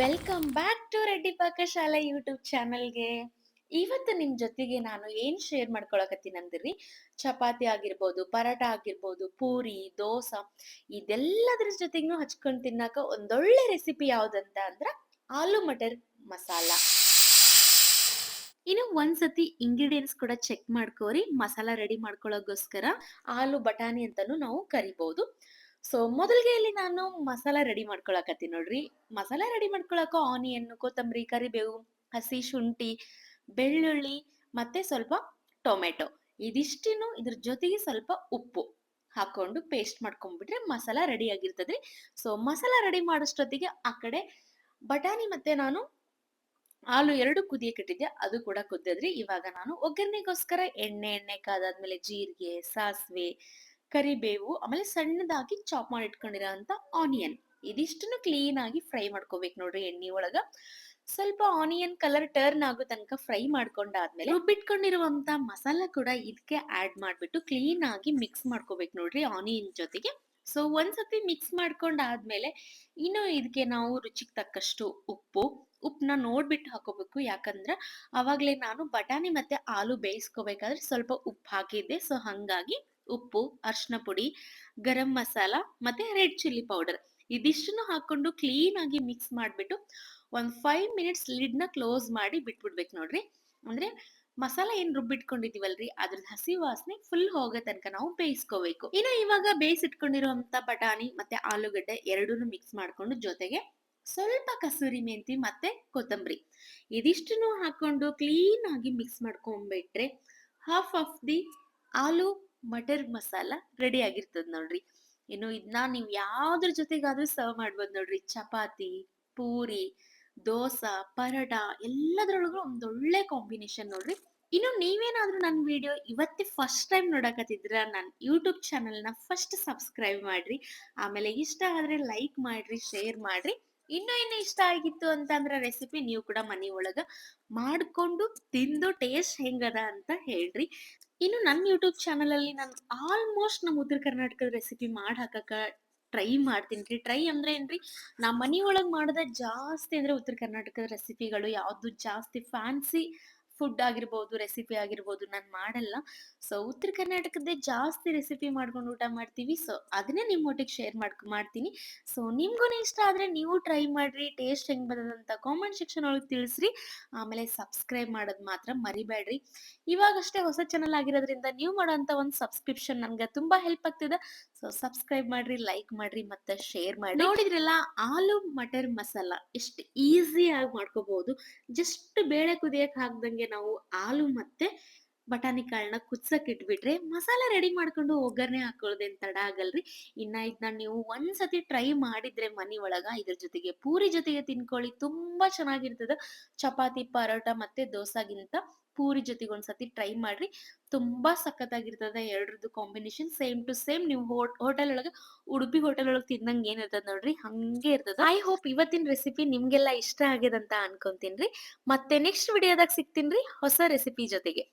Welcome back to Reddy Pakashale YouTube ಚಾನಲ್ಗೆ ಇವತ್ತು ನಿಮ್ ಜೊತೆಗೆ ನಾನು ಏನ್ ಶೇರ್ ಮಾಡ್ಕೊಳಕತ್ತೀನಿ ಅಂದ್ರಿ? ಚಪಾತಿ ಆಗಿರ್ಬೋದು ಪರಾಟ ಆಗಿರ್ಬೋದು, ಪೂರಿ, ದೋಸಾ, ಇದೆಲ್ಲದ್ರ ಜೊತೆಗೂ ಹಚ್ಕೊಂಡು ತಿನ್ನಾಕ ಒಂದೊಳ್ಳೆ ರೆಸಿಪಿ ಯಾವ್ದಂತ ಅಂದ್ರ ಆಲೂ ಮಟರ್ ಮಸಾಲ. ಇನ್ನು ಒಂದ್ಸತಿ ಇಂಗ್ರೀಡಿಯೆಂಟ್ಸ್ ಕೂಡ ಚೆಕ್ ಮಾಡ್ಕೋರಿ, ಮಸಾಲ ರೆಡಿ ಮಾಡ್ಕೊಳ್ಳೋಕೋಸ್ಕರ ಆಲೂ ಬಟಾಣಿ ಅಂತಾನು ನಾವು ಕರಿಬಹುದು ಸೊ ಮೊದಲಿಗೆ ಇಲ್ಲಿ ನಾನು ಮಸಾಲ ರೆಡಿ ಮಾಡ್ಕೊಳಕತ್ತೀನಿ ನೋಡ್ರಿ. ಮಸಾಲ ರೆಡಿ ಮಾಡ್ಕೊಳಕ ಆನಿಯನ್ ಕೊತ್ತಂಬರಿ, ಕರಿಬೇವು, ಹಸಿ ಶುಂಠಿ, ಬೆಳ್ಳುಳ್ಳಿ ಮತ್ತೆ ಸ್ವಲ್ಪ ಟೊಮೆಟೊ. ಇದಿಷ್ಟಿನೂ ಇದ್ರ ಜೊತೆಗೆ ಸ್ವಲ್ಪ ಉಪ್ಪು ಹಾಕೊಂಡು ಪೇಸ್ಟ್ ಮಾಡ್ಕೊಂಡ್ಬಿಟ್ರೆ ಮಸಾಲ ರೆಡಿ ಆಗಿರ್ತದ್ರಿ ಸೊ, ಮಸಾಲ ರೆಡಿ ಮಾಡೋಷ್ಟೊತ್ತಿಗೆ ಆ ಕಡೆ ಬಟಾಣಿ ಮತ್ತೆ ನಾನು ಹಾಲು ಎರಡು ಕುದಿಯಕ್ಕೆ ಇಟ್ಟಿದ್ದೆ. ಅದು ಕೂಡ ಕುದ್ದದ್ರಿ. ಇವಾಗ ನಾನು ಒಗ್ಗರಣೆಗೋಸ್ಕರ ಎಣ್ಣೆ ಎಣ್ಣೆ ಕಾದಾದ್ಮೇಲೆ ಜೀರಿಗೆ, ಸಾಸಿವೆ ಕರಿಬೇವು, ಆಮೇಲೆ ಸಣ್ಣದಾಗಿ ಚಾಪ್ ಮಾಡಿ ಇಟ್ಕೊಂಡಿರೋ ಆನಿಯನ್ ಇದಿಷ್ಟನ್ನು ಕ್ಲೀನ್ ಆಗಿ ಫ್ರೈ ಮಾಡ್ಕೋಬೇಕು ನೋಡ್ರಿ ಎಣ್ಣೆ ಒಳಗ. ಸ್ವಲ್ಪ ಆನಿಯನ್ ಕಲರ್ ಟರ್ನ್ ಆಗೋ ತನಕ ಫ್ರೈ ಮಾಡ್ಕೊಂಡಾದ್ಮೇಲೆ ರುಬ್ಬಿಟ್ಕೊಂಡಿರುವಂತ ಮಸಾಲ ಕೂಡ ಇದಕ್ಕೆ ಆಡ್ ಮಾಡ್ಬಿಟ್ಟು ಕ್ಲೀನ್ ಆಗಿ ಮಿಕ್ಸ್ ಮಾಡ್ಕೋಬೇಕು ನೋಡ್ರಿ ಆನಿಯನ್ ಜೊತೆಗೆ. ಸೊ ಒಂದ್ಸತಿ ಮಿಕ್ಸ್ ಮಾಡ್ಕೊಂಡಾದ್ಮೇಲೆ ಇನ್ನು ಇದಕ್ಕೆ ನಾವು ರುಚಿಗೆ ತಕ್ಕಷ್ಟು ಉಪ್ಪು ಉಪ್ಪನ್ನ ನೋಡ್ಬಿಟ್ಟು ಹಾಕೋಬೇಕು. ಯಾಕಂದ್ರೆ ಅವಾಗ್ಲೇ ನಾನು ಬಟಾಣಿ ಮತ್ತೆ ಆಲೂ ಬೇಯಿಸ್ಕೋಬೇಕಾದ್ರೆ ಸ್ವಲ್ಪ ಉಪ್ಪು ಹಾಕಿದ್ದೆ. ಸೊ ಹಂಗಾಗಿ ಉಪ್ಪು ಅರ್ಶಿನ ಪುಡಿ, ಗರಂ ಮಸಾಲ ಮತ್ತೆ ರೆಡ್ ಚಿಲ್ಲಿ ಪೌಡರ್ ಇದಿಷ್ಟನ್ನು ಹಾಕೊಂಡು ಕ್ಲೀನ್ ಆಗಿ ಮಿಕ್ಸ್ ಮಾಡಿಬಿಟ್ಟು ಒಂದು ಫೈವ್ ಮಿನಿಟ್ಸ್ ಲಿಡ್ನ ಕ್ಲೋಸ್ ಮಾಡಿ ಬಿಟ್ಬಿಡ್ಬೇಕು ನೋಡ್ರಿ. ಅಂದ್ರೆ ಮಸಾಲ ಏನ್ ರುಬ್ಬಿಟ್ಕೊಂಡಿದೀವಲ್ರಿ ಅದ್ರದ್ದು ಹಸಿ ವಾಸನೆ ಫುಲ್ ಹೋಗೋ ತನಕ ನಾವು ಬೇಯಿಸ್ಕೋಬೇಕು. ಇನ್ನು ಇವಾಗ ಬೇಯಿಸಿಟ್ಕೊಂಡಿರುವಂತ ಬಟಾಣಿ ಮತ್ತೆ ಆಲೂಗಡ್ಡೆ ಎರಡೂನು ಮಿಕ್ಸ್ ಮಾಡ್ಕೊಂಡು ಜೊತೆಗೆ ಸ್ವಲ್ಪ ಕಸೂರಿ ಮೆಂತಿ ಮತ್ತೆ ಕೊತ್ತಂಬರಿ ಇದಿಷ್ಟನ್ನು ಹಾಕೊಂಡು ಕ್ಲೀನ್ ಆಗಿ mix ಮಾಡ್ಕೊಂಡ್ಬಿಟ್ರೆ half of the aloo matar masala ready ಆಗಿರ್ತದ ನೋಡ್ರಿ. ಇನ್ನು ಇದನ್ನ ನೀವು ಯಾವ್ದ್ರ ಜೊತೆಗಾದ್ರೂ ಸರ್ವ್ ಮಾಡ್ಬೋದು ನೋಡ್ರಿ. ಚಪಾತಿ, ಪೂರಿ, ದೋಸಾ, ಪರೋಟ ಎಲ್ಲದ್ರೊಳಗೂ ಒಂದೊಳ್ಳೆ ಕಾಂಬಿನೇಷನ್ ನೋಡ್ರಿ. ಇನ್ನು ನೀವೇನಾದ್ರೂ ನನ್ನ ವಿಡಿಯೋ ಇವತ್ತೇ ಫಸ್ಟ್ ಟೈಮ್ ನೋಡಕತ್ತಿದ್ರ ನನ್ನ ಯೂಟ್ಯೂಬ್ ಚಾನಲ್ನ ಫಸ್ಟ್ ಸಬ್ಸ್ಕ್ರೈಬ್ ಮಾಡ್ರಿ. ಆಮೇಲೆ ಇಷ್ಟ ಆದ್ರೆ ಲೈಕ್ ಮಾಡ್ರಿ ಶೇರ್ ಮಾಡ್ರಿ. ಇನ್ನು ಇನ್ನು ಇಷ್ಟ ಆಗಿತ್ತು ಅಂತಂದ್ರೆ ರೆಸಿಪಿ ನೀವು ಕೂಡ ಮನೆ ಮಾಡ್ಕೊಂಡು ತಿಂದು ಟೇಸ್ಟ್ ಹೆಂಗದ ಅಂತ ಹೇಳ್ರಿ. ಇನ್ನು ನನ್ನ ಯೂಟ್ಯೂಬ್ ಚಾನಲಲ್ಲಿ ನಾನು ಆಲ್ಮೋಸ್ಟ್ ನಮ್ಮ ಉತ್ತರ ಕರ್ನಾಟಕದ ರೆಸಿಪಿ ಮಾಡಿ ಹಾಕಕ ಟ್ರೈ ಮಾಡ್ತೀನಿ ರೀ. ಟ್ರೈ ಅಂದ್ರೆ ಏನ್ರಿ ನಮ್ಮ ಮನೆಯೊಳಗೆ ಮಾಡಿದ ಮಾಡೋದ ಜಾಸ್ತಿ ಅಂದ್ರೆ ಉತ್ತರ ಕರ್ನಾಟಕದ ರೆಸಿಪಿಗಳು ಯಾವುದು ಜಾಸ್ತಿ ಫ್ಯಾನ್ಸಿ ಫುಡ್ ಆಗಿರ್ಬೋದು ರೆಸಿಪಿ ಆಗಿರ್ಬೋದು, ನಾನು ಮಾಡಲ್ಲ. ಸೊ ಉತ್ತರ ಕರ್ನಾಟಕದ್ದೇ ಜಾಸ್ತಿ ರೆಸಿಪಿ ಮಾಡ್ಕೊಂಡು ಊಟ ಮಾಡ್ತೀವಿ. ಸೊ ಅದನ್ನೇ ನಿಮ್ಮ ಒಟ್ಟಿಗೆ ಶೇರ್ ಮಾಡ್ಕೊ, ಮಾಡ್ತೀನಿ. ಸೊ ನಿಮ್ಗೂ ಇಷ್ಟ ಆದ್ರೆ ನೀವು ಟ್ರೈ ಮಾಡ್ರಿ. ಟೇಸ್ಟ್ ಹೆಂಗೆ ಬಂದದಂತ ಕಾಮೆಂಟ್ ಸೆಕ್ಷನ್ ಒಳಗೆ ತಿಳಿಸ್ರಿ. ಆಮೇಲೆ ಸಬ್ಸ್ಕ್ರೈಬ್ ಮಾಡೋದು ಮಾತ್ರ ಮರಿಬೇಡ್ರಿ ಇವಾಗಷ್ಟೇ ಹೊಸ ಚಾನಲ್ ಆಗಿರೋದ್ರಿಂದ ನೀವು ಮಾಡೋಂಥ ಒಂದು ಸಬ್ಸ್ಕ್ರಿಪ್ಷನ್ ನನಗೆ ತುಂಬಾ ಹೆಲ್ಪ್ ಆಗ್ತಿದೆ. ಸೊ ಸಬ್ಸ್ಕ್ರೈಬ್ ಮಾಡ್ರಿ ಲೈಕ್ ಮಾಡ್ರಿ, ಮತ್ತು ಶೇರ್ ಮಾಡಿ ನೋಡಿದ್ರಲ್ಲ, ಆಲೂ ಮಟರ್ ಮಸಾಲ. ಎಷ್ಟು ಆಗಿ ಮಾಡ್ಕೋಬಹುದು ಜಸ್ಟ್ ಬೇಳೆ ಕುದಿಯಕ್ಕೆ ಹಾಕ್ದಂಗೆ ನಾವು ಹಾಲು ಮತ್ತೆ ಬಟಾಣಿ ಕಾಳನ್ನ ಕುದ್ಸಕ್ ಇಟ್ಬಿಟ್ರೆ ಮಸಾಲೆ ರೆಡಿ ಮಾಡ್ಕೊಂಡು ಒಗ್ಗರಣೆ ಹಾಕೊಳ್ಳೋದೇನ್ ತಡ ಆಗಲ್ರಿ? ಇನ್ನ ಇದನ್ನ ನೀವು ಒಂದ್ಸತಿ ಟ್ರೈ ಮಾಡಿದ್ರೆ ಮನಿ ಒಳಗ ಇದ್ರ ಜೊತೆಗೆ ಪೂರಿ ಜೊತೆಗೆ ತಿನ್ಕೊಳ್ಳಿ, ತುಂಬಾ ಚೆನ್ನಾಗಿರ್ತದ. ಚಪಾತಿ, ಪರೋಟ ಮತ್ತೆ ದೋಸಾಗಿಂತ ಪೂರಿ ಜೊತೆಗೆ ಒಂದ್ಸತಿ ಟ್ರೈ ಮಾಡ್ರಿ. ತುಂಬಾ ಸಖತ್ತಾಗಿರ್ತದ ಎರಡರದ್ದು ಕಾಂಬಿನೇಷನ್ ಸೇಮ್ ಟು ಸೇಮ್ ನೀವು ಹೋಟೆಲ್ ಒಳಗೆ, ಉಡುಪಿ ಹೋಟೆಲ್ ಒಳಗೆ ತಿನ್ನಂಗ್ ಏನಿರ್ತದ ನೋಡ್ರಿ, ಹಂಗೆ ಇರ್ತದ. ಐ ಹೋಪ್ ಇವತ್ತಿನ ರೆಸಿಪಿ ನಿಮ್ಗೆಲ್ಲ ಇಷ್ಟ ಆಗ್ಯದಂತ ಅನ್ಕೊಂತೀನ್ರಿ ಮತ್ತೆ ನೆಕ್ಸ್ಟ್ ವಿಡಿಯೋದಾಗ ಸಿಗ್ತೀನ್ರಿ ಹೊಸ ರೆಸಿಪಿ ಜೊತೆಗೆ.